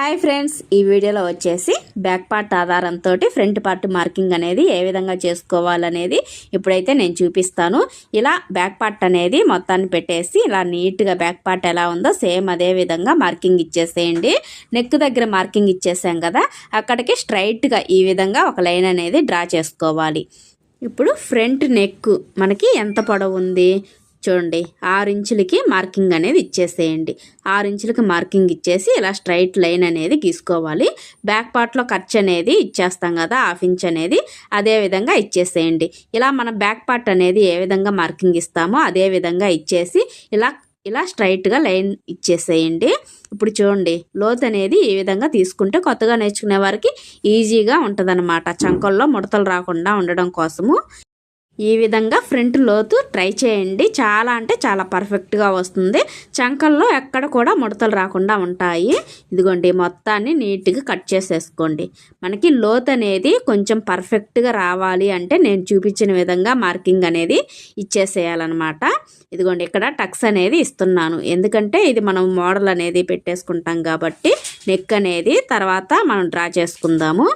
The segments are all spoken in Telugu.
హాయ్ ఫ్రెండ్స్ ఈ వీడియోలో వచ్చేసి బ్యాక్ పార్ట్ ఆధారంతో ఫ్రంట్ పార్ట్ మార్కింగ్ అనేది ఏ విధంగా చేసుకోవాలనేది ఇప్పుడైతే నేను చూపిస్తాను. ఇలా బ్యాక్ పార్ట్ అనేది మొత్తాన్ని పెట్టేసి ఇలా నీట్గా బ్యాక్ పార్ట్ ఎలా ఉందో సేమ్ అదే విధంగా మార్కింగ్ ఇచ్చేసేయండి. నెక్ దగ్గర మార్కింగ్ ఇచ్చేసాం కదా అక్కడికి స్ట్రైట్గా ఈ విధంగా ఒక లైన్ అనేది డ్రా చేసుకోవాలి. ఇప్పుడు ఫ్రంట్ నెక్ మనకి ఎంత పొడవు ఉంది? చూడండి ఆరు ఇంచులకి మార్కింగ్ అనేది ఇచ్చేసేయండి. ఆరు ఇంచులకి మార్కింగ్ ఇచ్చేసి ఇలా స్ట్రైట్ లైన్ అనేది గీసుకోవాలి. బ్యాక్ పార్ట్లో ఖర్చు అనేది ఇచ్చేస్తాం కదా హాఫ్ ఇంచ్ అనేది అదే విధంగా ఇచ్చేసేయండి. ఇలా మన బ్యాక్ పార్ట్ అనేది ఏ విధంగా మార్కింగ్ ఇస్తామో అదే విధంగా ఇచ్చేసి ఇలా ఇలా స్ట్రైట్గా లైన్ ఇచ్చేసేయండి. ఇప్పుడు చూడండి లోత్ అనేది ఈ విధంగా తీసుకుంటే కొత్తగా నేర్చుకునే వారికి ఈజీగా ఉంటుందన్నమాట. చంకల్లో ముడతలు రాకుండా ఉండడం కోసము. ఈ విధంగా ఫ్రంట్ లోతు ట్రై చేయండి. చాలా అంటే చాలా పర్ఫెక్ట్గా వస్తుంది. చంకల్లో ఎక్కడ కూడా ముడతలు రాకుండా ఉంటాయి. ఇదిగోండి మొత్తాన్ని నీట్గా కట్ చేసేసుకోండి. మనకి లోత్ అనేది కొంచెం పర్ఫెక్ట్గా రావాలి అంటే నేను చూపించిన విధంగా మార్కింగ్ అనేది ఇచ్చేసేయాలన్నమాట. ఇదిగోండి ఇక్కడ టక్స్ అనేది ఇస్తున్నాను. ఎందుకంటే ఇది మనం మోడల్ అనేది పెట్టేసుకుంటాం కాబట్టి నెక్ అనేది తర్వాత మనం డ్రా చేసుకుందాము.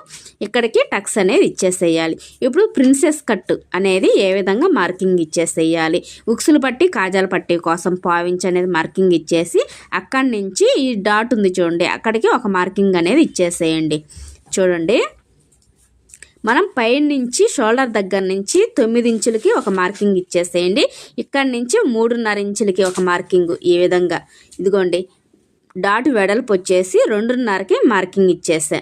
ఇక్కడికి టక్స్ అనేది ఇచ్చేసేయాలి. ఇప్పుడు ప్రిన్సెస్ కట్ అనేది ఏ విధంగా మార్కింగ్ ఇచ్చేసేయాలి? ఉక్సులు పట్టి కాజాల పట్టి కోసం పావించి అనేది మార్కింగ్ ఇచ్చేసి అక్కడి నుంచి ఈ డాట్ ఉంది చూడండి. అక్కడికి ఒక మార్కింగ్ అనేది ఇచ్చేసేయండి. చూడండి. మనం పైన నుంచి షోల్డర్ దగ్గర నుంచి తొమ్మిది ఇంచులకి ఒక మార్కింగ్ ఇచ్చేసేయండి. ఇక్కడ నుంచి మూడున్నర ఇంచులకి ఒక మార్కింగ్ ఈ విధంగా. ఇదిగోండి. డాట్ వెడల్పు వచ్చేసి రెండున్నరకి మార్కింగ్ ఇచ్చేసా.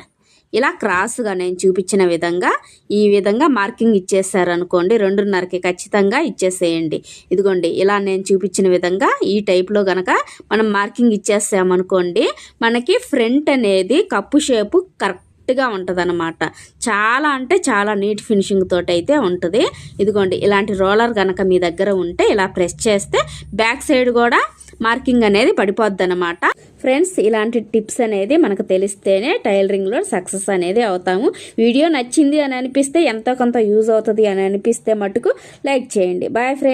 ఇలా క్రాస్గా నేను చూపించిన విధంగా ఈ విధంగా మార్కింగ్ ఇచ్చేసారనుకోండి రెండున్నరకి ఖచ్చితంగా ఇచ్చేసేయండి. ఇదిగోండి ఇలా నేను చూపించిన విధంగా ఈ టైప్లో గనక మనం మార్కింగ్ ఇచ్చేసామనుకోండి మనకి ఫ్రంట్ అనేది కప్పు షేపు కరెక్ట్ కరెక్ట్గా ఉంటుందన్నమాట. చాలా అంటే చాలా నీట్ ఫినిషింగ్ తోటి అయితే ఉంటుంది. ఇదిగోండి ఇలాంటి రోలర్ కనుక మీ దగ్గర ఉంటే ఇలా ప్రెస్ చేస్తే బ్యాక్ సైడ్ కూడా మార్కింగ్ అనేది పడిపోద్ది అనమాట ఫ్రెండ్స్ ఇలాంటి టిప్స్ అనేది మనకు తెలిస్తేనే టైలరింగ్లో సక్సెస్ అనేది అవుతాము. వీడియో నచ్చింది అని అనిపిస్తే ఎంతో కొంత యూజ్ అవుతుంది అని అనిపిస్తే మటుకు లైక్ చేయండి. Bye friends!